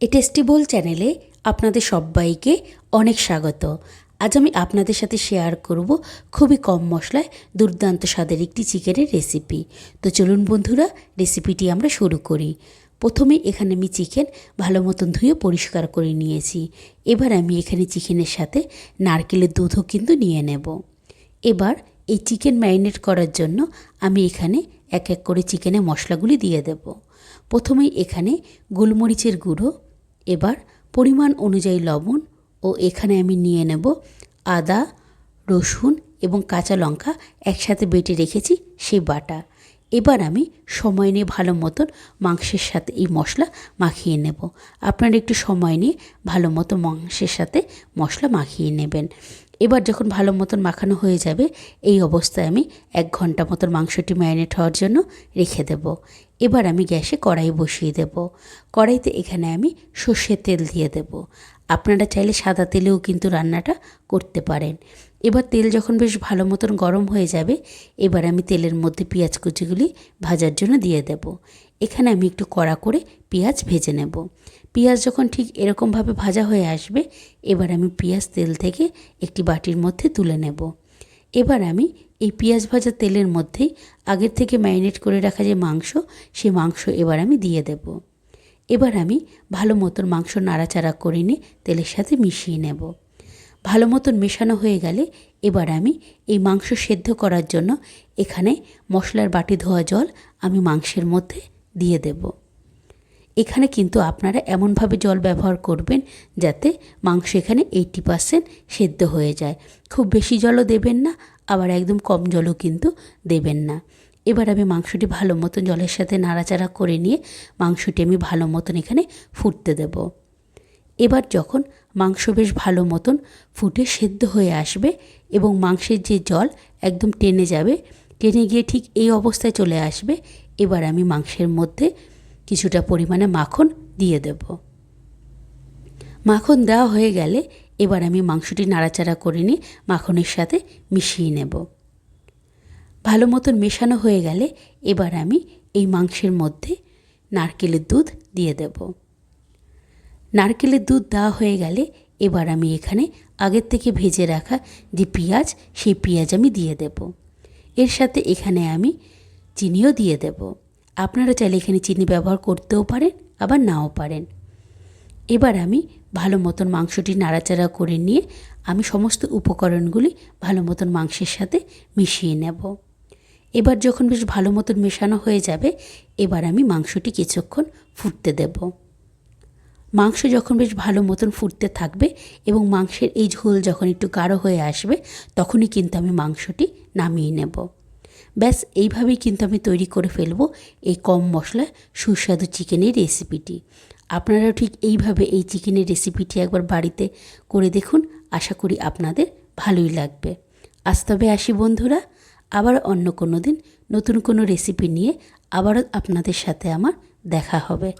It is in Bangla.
এ টেস্টিবল চ্যানেলে আপনাদের সবাইকে অনেক স্বাগত। আজ আমি আপনাদের সাথে শেয়ার করব খুবই কম মশলায় দুর্দান্ত স্বাদের একটি চিকেনের রেসিপি। তো চলুন বন্ধুরা, রেসিপিটি আমরা শুরু করি। প্রথমে এখানে আমি চিকেন ভালো মতন ধুয়ে পরিষ্কার করে নিয়েছি। এবার আমি এখানে চিকেনের সাথে নারকেলের দুধও কিন্তু নিয়ে নেব। এবার এই চিকেন ম্যারিনেট করার জন্য আমি এখানে এক এক করে চিকেনে মশলাগুলি দিয়ে দেব। প্রথমেই এখানে গোলমরিচের গুঁড়ো এবার পরিমাণ অনুযায়ী লবণ ও এখানে আমি নিয়ে নেব আদা, রসুন এবং কাঁচা লঙ্কা একসাথে বেটে রেখেছি সেই বাটা। এবার আমি সময় নিয়ে ভালো মতন মাংসের সাথে এই মশলা মাখিয়ে নেব। আপনারা একটু সময় নিয়ে ভালো মতো মাংসের সাথে মশলা মাখিয়ে নেবেন। এবার যখন ভালো মতন মাখানো হয়ে যাবে, এই অবস্থায় আমি এক ঘণ্টা মতন মাংসটি ম্যারিনেট হওয়ার জন্য রেখে দেব। এবার আমি গ্যাসে কড়াই বসিয়ে দেব। কড়াইতে এখানে আমি সর্ষের তেল দিয়ে দেব। আপনারা চাইলে সাদা তেলেও কিন্তু রান্নাটা করতে পারেন। এবার তেল যখন বেশ ভালো মতন গরম হয়ে যাবে, এবার আমি তেলের মধ্যে পেঁয়াজ কুচিগুলি ভাজার জন্য দিয়ে দেব। এখানে আমি একটু কড়া করে পেঁয়াজ ভেজে নেব। পেঁয়াজ যখন ঠিক এরকমভাবে ভাজা হয়ে আসবে, এবার আমি পেঁয়াজ তেল থেকে একটি বাটির মধ্যে তুলে নেব। এবার আমি এই পেঁয়াজ ভাজা তেলের মধ্যেই আগের থেকে ম্যারিনেট করে রাখা যে মাংস সেই মাংস এবার আমি দিয়ে দেব। এবার আমি ভালো মতন মাংস নাড়াচাড়া করে নিয়ে তেলের সাথে মিশিয়ে নেব। ভালো মতন মেশানো হয়ে গেলে এবার আমি এই মাংস সেদ্ধ করার জন্য এখানে মশলার বাটি ধোয়া জল আমি মাংসের মধ্যে দিয়ে দেব। এখানে কিন্তু আপনারা এমনভাবে জল ব্যবহার করবেন যাতে মাংস এখানে এইটি পারসেন্ট সেদ্ধ হয়ে যায়। খুব বেশি জলও দেবেন না, আবার একদম কম জলও কিন্তু দেবেন না। এবার আমি মাংসটি ভালো মতন জলের সাথে নাড়াচাড়া করে নিয়ে মাংসটি আমি ভালো মতন এখানে ফুটতে দেব। এবার যখন মাংস বেশ ভালো মতন ফুটে সেদ্ধ হয়ে আসবে এবং মাংসের যে জল একদম টেনে যাবে, টেনে গিয়ে ঠিক এই অবস্থায় চলে আসবে। এবার আমি মাংসের মধ্যে কিছুটা পরিমাণে মাখন দিয়ে দেব। মাখন দেওয়া হয়ে গেলে এবার আমি মাংসটি নাড়াচাড়া করে নিয়ে মাখনের সাথে মিশিয়ে নেব। ভালো মতন মেশানো হয়ে গেলে এবার আমি এই মাংসের মধ্যে নারকেলের দুধ দিয়ে দেব। নারকেলের দুধ দেওয়া হয়ে গেলে এবার আমি এখানে আগের থেকে ভেজে রাখা যে পেঁয়াজ, সেই পেঁয়াজ আমি দিয়ে দেব। এর সাথে এখানে আমি চিনিও দিয়ে দেব। আপনারা চাইলে এখানে চিনি ব্যবহার করতেও পারেন, আবার নাও পারেন। এবার আমি ভালো মতন মাংসটি নাড়াচাড়া করে নিয়ে আমি সমস্ত উপকরণগুলি ভালো মতন মাংসের সাথে মিশিয়ে নেব। এবার যখন বেশ ভালো মতন মেশানো হয়ে যাবে, এবার আমি মাংসটি কিছুক্ষণ ফুটতে দেব। মাংস যখন বেশ ভালো মতন ফুটতে থাকবে এবং মাংসের এই ঝোল যখন একটু গাঢ় হয়ে আসবে, তখনই কিন্তু আমি মাংসটি নামিয়ে নেব। ব্যাস, এইভাবেই কিন্তু আমি তৈরি করে ফেলব এই কম মশলা সুস্বাদু চিকেনের রেসিপিটি। আপনারাও ঠিক এইভাবে এই চিকেনের রেসিপিটি একবার বাড়িতে করে দেখুন, আশা করি আপনাদের ভালোই লাগবে। আজ তবে আসি বন্ধুরা, আবার অন্য কোনো দিন নতুন কোনো রেসিপি নিয়ে আবারও আপনাদের সাথে আমার দেখা হবে।